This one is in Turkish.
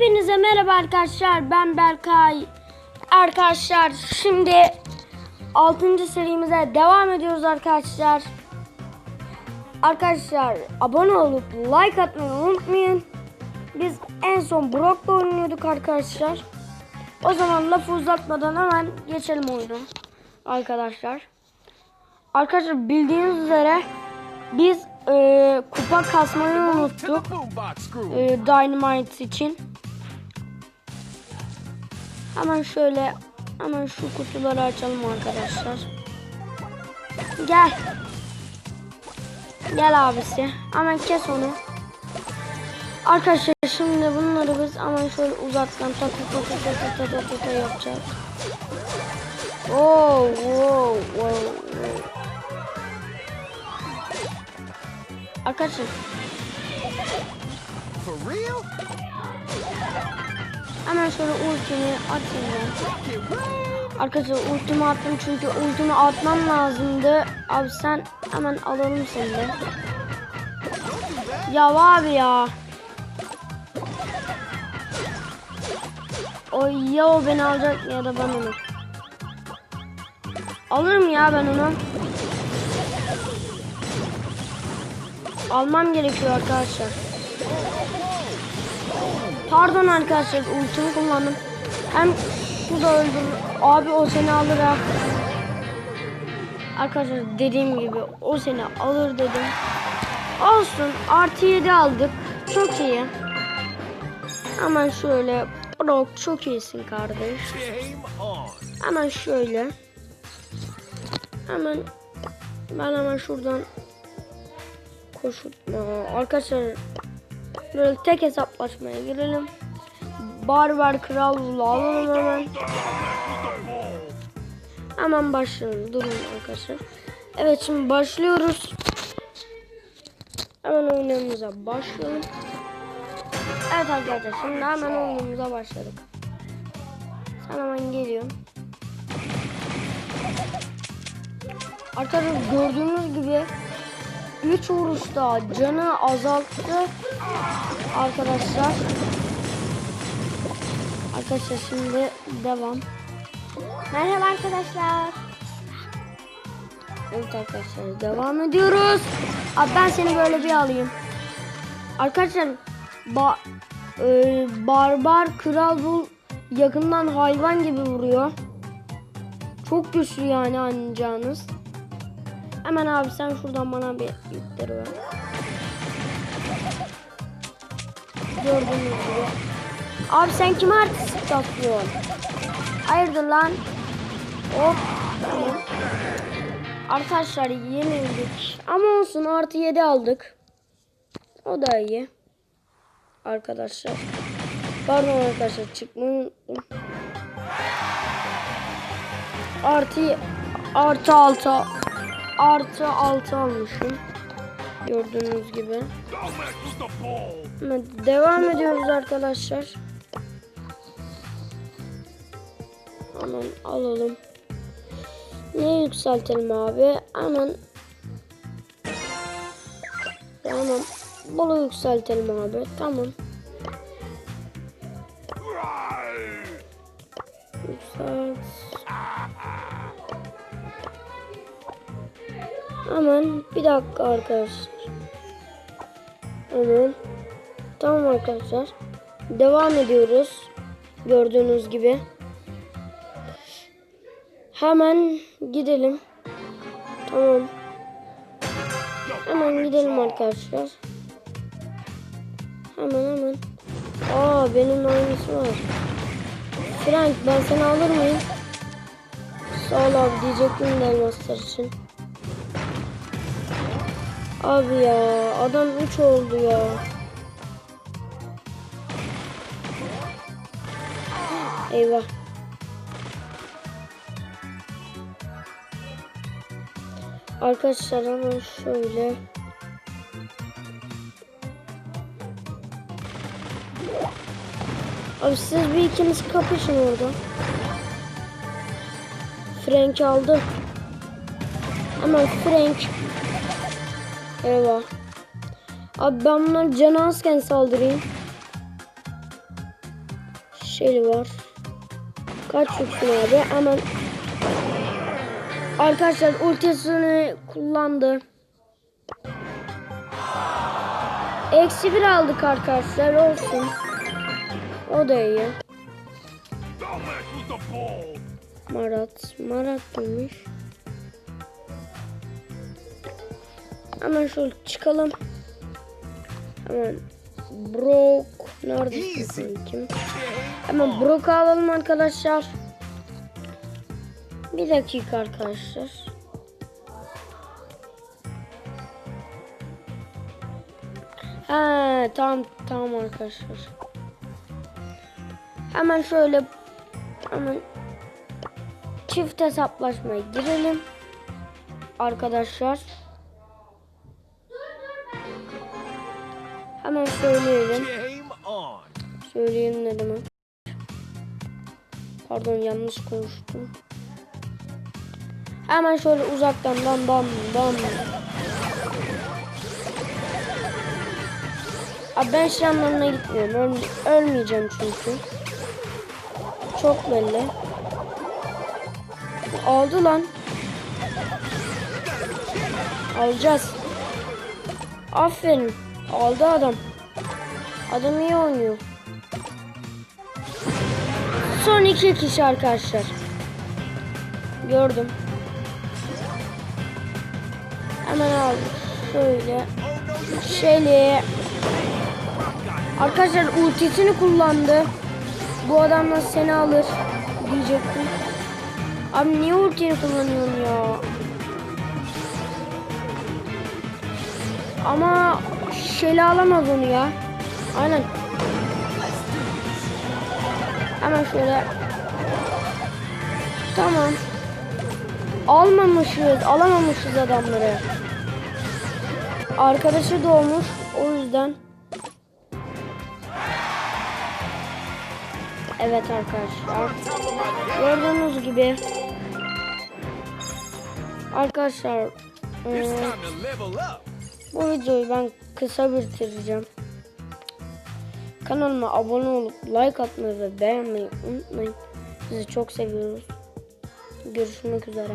Hepinize merhaba arkadaşlar. Ben Berkay. Arkadaşlar şimdi 6. serimize devam ediyoruz arkadaşlar. Arkadaşlar abone olup like atmayı unutmayın. Biz en son Brock'la oynuyorduk arkadaşlar. O zaman lafı uzatmadan hemen geçelim oyuna. Arkadaşlar. Arkadaşlar bildiğiniz üzere biz e, kupa kasmayı unuttuk. e, Dynamite için. Hemen şöyle hemen şu kutuları açalım arkadaşlar. Gel. Gel abisi. Hemen kes onu. Arkadaşlar şimdi bunları biz hemen şöyle uzaktan ta ta ta ta ta yapacağız. Wow, wow, wow, wow. Arkadaşlar hemen şöyle ultimi atayım Arkadaşlar ultimi attım çünkü ultimi atmam lazımdı. Abi sen hemen alalım seni de. Ya abi ya. O ya o beni alacak ya da ben onu. Alırım ya ben onu. Almam gerekiyor arkadaşlar. Pardon arkadaşlar ultimi kullandım. Hem şu da öldür. Abi o seni alır ha. Arkadaşlar dediğim gibi o seni alır dedim. Olsun artı 7 aldık. Çok iyi. Hemen şöyle Brock çok iyisin kardeş. Hemen şöyle. Hemen ben hemen şuradan koşup Aa, arkadaşlar böyle tek hesaplaşmaya girelim. Barbar kral Bulu alalım hemen. Hemen başlayalım. Durun arkadaşlar. Evet şimdi başlıyoruz. Hemen oyunumuza başlayalım. Evet arkadaşlar şimdi hemen oyunumuza başladık. Sen hemen geliyorsun. Arkadaşlar gördüğünüz gibi 3 vuruşta canı azalttı arkadaşlar. Arkadaşlar şimdi devam. Merhaba arkadaşlar. Evet arkadaşlar devam ediyoruz. Abi ben seni böyle bir alayım. Arkadaşlar ba e, barbar kral bul yakından hayvan gibi vuruyor. Çok güçlü yani anlayacağınız. Hemen abi sen şuradan bana bir yükleri ver. Gördüğünüz gibi. Abi sen kime artist taklıyorsun? Hayırdır lan? Hop. Arkadaşlar yenildik. Ama olsun artı 7 aldık. O da iyi. Arkadaşlar. Pardon arkadaşlar çıkmayı. Artı artı 6 artı 6 almışım. Gördüğünüz gibi. Devam ediyoruz arkadaşlar. Hemen alalım. Niye yükseltelim abi? Hemen Tamam. Bunu yükseltelim abi. Tamam. Yükselt. Hemen bir dakika arkadaşlar. Hemen. Tamam arkadaşlar. Devam ediyoruz. Gördüğünüz gibi. Hemen gidelim. Tamam. Hemen gidelim arkadaşlar. Hemen hemen. Aa benim aynısı var. Frank ben seni alır mıyım? Sağ ol abi diyecektim de için. Abi ya adam 3 oldu ya. Eyvah. Arkadaşlar hemen şöyle. Abi siz bir ikiniz kapışın orada. Frank aldı. Hemen Frank. Eyvah. Abi ben bunları canı azken saldırayım. Şeyli var. Kaç yükün abi? Hemen Arkadaşlar ultisini kullandı. Eksi bir aldık arkadaşlar olsun. O da iyi. Marat. Marat demiş. Hemen şöyle çıkalım. Hemen Brock. Kankim? Game Hemen. Brock'u alalım arkadaşlar. Bir dakika arkadaşlar. Ha tamam tamam arkadaşlar. Hemen şöyle hemen çift hesaplaşmaya girelim. Arkadaşlar. Hemen söyleyelim. Söyleyelim ne demek. Pardon yanlış konuştum. Hemen şöyle uzaktan bam bam bam. Abi ben şey yanlarına gitmiyorum. Öl- ölmeyeceğim çünkü. Çok belli. Aldı lan. Alacağız. Aferin. Aldı adam. Adam iyi oynuyor. Son iki kişi arkadaşlar. Gördüm. Hemen al. Şöyle. Şöyle. Arkadaşlar ultisini kullandı. Bu adam da seni alır diyecektim. Abi niye ultini kullanıyorsun ya? Ama Şeli alamaz onu ya. Aynen. Hemen şöyle. Tamam. Almamışız, alamamışız adamları. Arkadaşı doğmuş, o yüzden. Evet arkadaşlar. Gördüğünüz gibi. Arkadaşlar. It's. Bu videoyu ben kısa bitireceğim. Kanalıma abone olup like atmayı ve beğenmeyi unutmayın. Sizi çok seviyoruz. Görüşmek üzere.